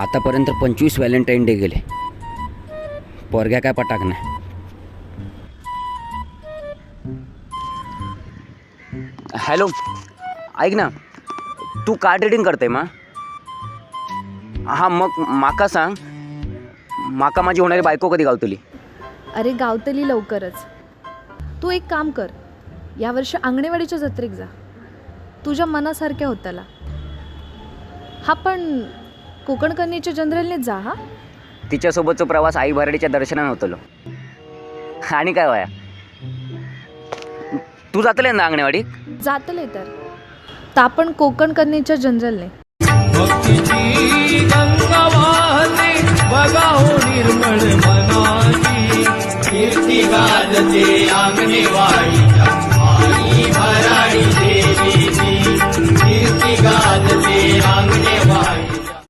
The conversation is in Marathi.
आतापर्यंत पंचवीस व्हॅलेंटाईन डे गेले. पोरग्या काय पटाक नाही. हॅलो ऐक ना तू कार ट्रेडिंग करते मा? हां मग माका सांग माका माझी होणारी बायको कधी गावतली? अरे गावतली लवकरच. तू एक काम कर यावर्षी आंगणेवाडीच्या जत्रेक जा. तुझ्या मनासारख्या होताला. हा पण कोकण कन्येच्या जनरलनेच जा हा? तिच्यासोबतचा प्रवास आई भराडीच्या दर्शनानं होतलो. आणि काय वया? तू जातले ना अंगणेवाडी जातले तर. ता पण कोकण कन्येच्या जनरलने निर्मळ मनाची. कीर्ती गाजते अंगणे वाळी